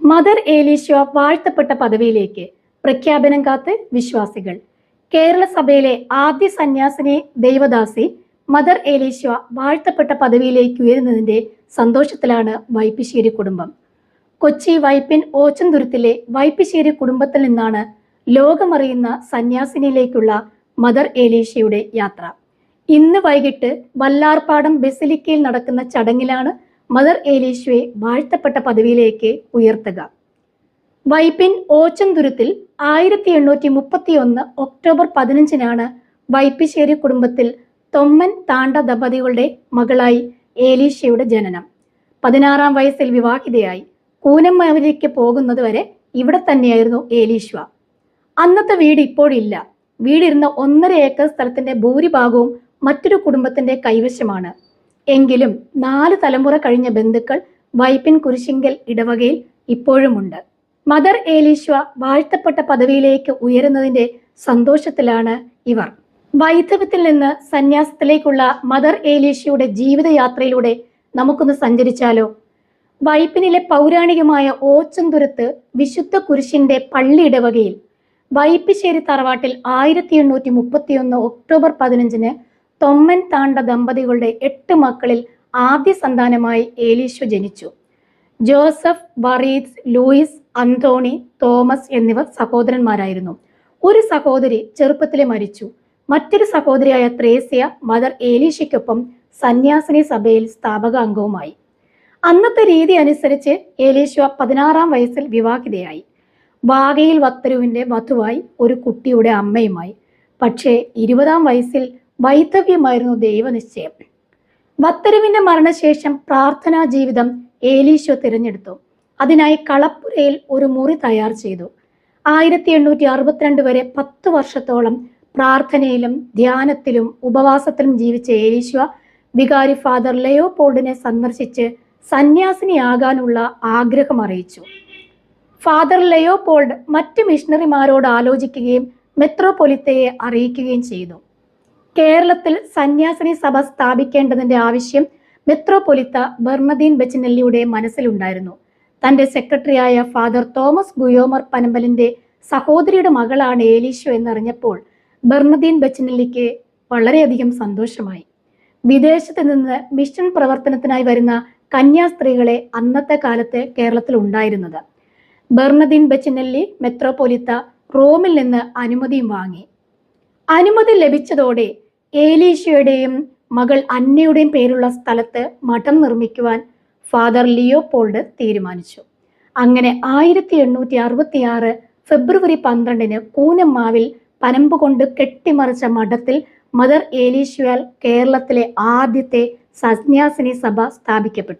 Mother Elishwa വാഴ്ത്തപ്പെട്ട പദവിയിലേക്ക് പ്രഖ്യാപനം കാത്ത് വിശ്വാസികൾ. കേരള സഭയിലെ ആദ്യ സന്യാസിനെ ദൈവദാസി മദർ ഏലീശ്വ വാഴ്ത്തപ്പെട്ട പദവിയിലേക്ക് ഉയരുന്നതിന്റെ സന്തോഷത്തിലാണ് വൈപ്പിശ്ശേരി കുടുംബം. കൊച്ചി വൈപ്പിൻ ഓച്ചന്തുരുത്തിലെ വൈപ്പിശ്ശേരി കുടുംബത്തിൽ നിന്നാണ് ലോകമറിയുന്ന സന്യാസിനിയിലേക്കുള്ള മദർ ഏലീശയുടെ യാത്ര. ഇന്ന് വൈകിട്ട് വല്ലാർപാടം ബെസിലിക്കയിൽ നടക്കുന്ന ചടങ്ങിലാണ് മദർ ഏലീശയെ വാഴ്ത്തപ്പെട്ട പദവിയിലേക്ക് ഉയർത്തുക. വൈപ്പിൻ ഓച്ചന്തുരുത്തിൽ ആയിരത്തി എണ്ണൂറ്റി മുപ്പത്തി ഒന്ന് ഒക്ടോബർ പതിനഞ്ചിനാണ് വൈപ്പിശ്ശേരി കുടുംബത്തിൽ തൊമ്മൻ താണ്ട ദമ്പതികളുടെ മകളായി ഏലീശയുടെ ജനനം. പതിനാറാം വയസ്സിൽ വിവാഹിതയായി. കൂനമ്മയിലേക്ക് പോകുന്നത് വരെ ഇവിടെ തന്നെയായിരുന്നു ഏലീശ്വ അന്നത്തെ വീട് ഇപ്പോഴില്ല. വീടിരുന്ന ഒന്നര ഏക്കർ സ്ഥലത്തിന്റെ ഭൂരിഭാഗവും മറ്റൊരു കുടുംബത്തിന്റെ കൈവശമാണ്. എങ്കിലും നാല് തലമുറ കഴിഞ്ഞ ബന്ധുക്കൾ വൈപ്പിൻ കുരിശിങ്കൽ ഇടവകയിൽ ഇപ്പോഴുമുണ്ട്. മദർ ഏലീശ്വ വാഴ്ത്തപ്പെട്ട പദവിയിലേക്ക് ഉയരുന്നതിന്റെ സന്തോഷത്തിലാണ് ഇവർ. വൈധവ്യത്തിൽ നിന്ന് സന്യാസത്തിലേക്കുള്ള മദർ ഏലീശ്വയുടെ ജീവിതയാത്രയിലൂടെ നമുക്കൊന്ന് സഞ്ചരിച്ചാലോ? വൈപ്പിനിലെ പൗരാണികമായ ഓച്ചന്തുരത്ത് വിശുദ്ധ കുരിശിന്റെ പള്ളി ഇടവകയിൽ വൈപ്പിശ്ശേരി തറവാട്ടിൽ ആയിരത്തി എണ്ണൂറ്റി മുപ്പത്തിയൊന്ന് ഒക്ടോബർ പതിനഞ്ചിന് തൊമ്മൻ താണ്ട ദമ്പതികളുടെ എട്ട് മക്കളിൽ ആദ്യ സന്താനമായി ഏലീശു ജനിച്ചു. Joseph Varees Louis Antony Thomas എന്നിവർ സഹോദരന്മാരായിരുന്നു. ഒരു സഹോദരി ചെറുപ്പത്തിലെ മരിച്ചു. മറ്റൊരു സഹോദരിയായ ത്രേസ്യ മദർ ഏലീശയ്ക്കൊപ്പം സന്യാസിനി സഭയിൽ സ്ഥാപക അംഗവുമായി അന്നത്തെ രീതി അനുസരിച്ച് ഏലീശ്വ പതിനാറാം വയസ്സിൽ വിവാഹിതയായി. വാഗയിൽ വത്തരുവിന്റെ വധുവായി ഒരു കുട്ടിയുടെ അമ്മയുമായി. പക്ഷേ ഇരുപതാം വയസ്സിൽ വൈത്തവ്യമായിരുന്നു ദൈവനിശ്ചയം. വത്തരുവിന്റെ മരണശേഷം പ്രാർത്ഥനാ ജീവിതം ഏലീശോ തിരഞ്ഞെടുത്തു. അതിനായി കളപ്പുരയിൽ ഒരു മുറി തയ്യാർ ചെയ്തു. ആയിരത്തി എണ്ണൂറ്റി അറുപത്തിരണ്ട് വരെ പത്ത് വർഷത്തോളം പ്രാർത്ഥനയിലും ധ്യാനത്തിലും ഉപവാസത്തിലും ജീവിച്ച ഏലീശ്വ വികാരി ഫാദർ ലയോ പോൾഡിനെ സന്ദർശിച്ച് സന്യാസിനിയാകാനുള്ള ആഗ്രഹം അറിയിച്ചു. ഫാദർ ലയോ പോൾഡ് മറ്റ് മിഷണറിമാരോട് ആലോചിക്കുകയും മെത്രോപൊലിത്തയെ അറിയിക്കുകയും ചെയ്തു. കേരളത്തിൽ സന്യാസിനി സഭ സ്ഥാപിക്കേണ്ടതിന്റെ ആവശ്യം മെത്രോപൊലിത്ത ബർണദീൻ ബച്ചിനെല്ലിയുടെ മനസ്സിലുണ്ടായിരുന്നു. തന്റെ സെക്രട്ടറിയായ ഫാദർ തോമസ് ഗുയോമർ പനമ്പലിന്റെ സഹോദരിയുടെ മകളാണ് ഏലീശോ എന്നറിഞ്ഞപ്പോൾ ബർണദീൻ ബച്ചിനെല്ലിക്ക് വളരെയധികം സന്തോഷമായി. വിദേശത്ത് നിന്ന് മിഷൻ പ്രവർത്തനത്തിനായി വരുന്ന കന്യാസ്ത്രീകളെ അന്നത്തെ കാലത്ത് കേരളത്തിൽ ഉണ്ടായിരുന്നത്. ബെർണദീൻ ബച്ചിനെല്ലി മെത്രോപൊലിത്ത റോമിൽ നിന്ന് അനുമതിയും വാങ്ങി. അനുമതി ലഭിച്ചതോടെ ഏലീഷയുടെയും മകൾ അന്നയുടെയും പേരുള്ള സ്ഥലത്ത് മഠം നിർമ്മിക്കുവാൻ ഫാദർ ലിയോപോൾഡ് തീരുമാനിച്ചു. അങ്ങനെ ആയിരത്തി എണ്ണൂറ്റി അറുപത്തി ആറ് ഫെബ്രുവരി പന്ത്രണ്ടിന് കൂനമ്മാവിൽ പനമ്പ് കൊണ്ട് കെട്ടിമറിച്ച മഠത്തിൽ മദർ ഏലീശ്വൽ കേരളത്തിലെ ആദ്യത്തെ സന്യാസിനി സഭ സ്ഥാപിക്കപ്പെട്ടു.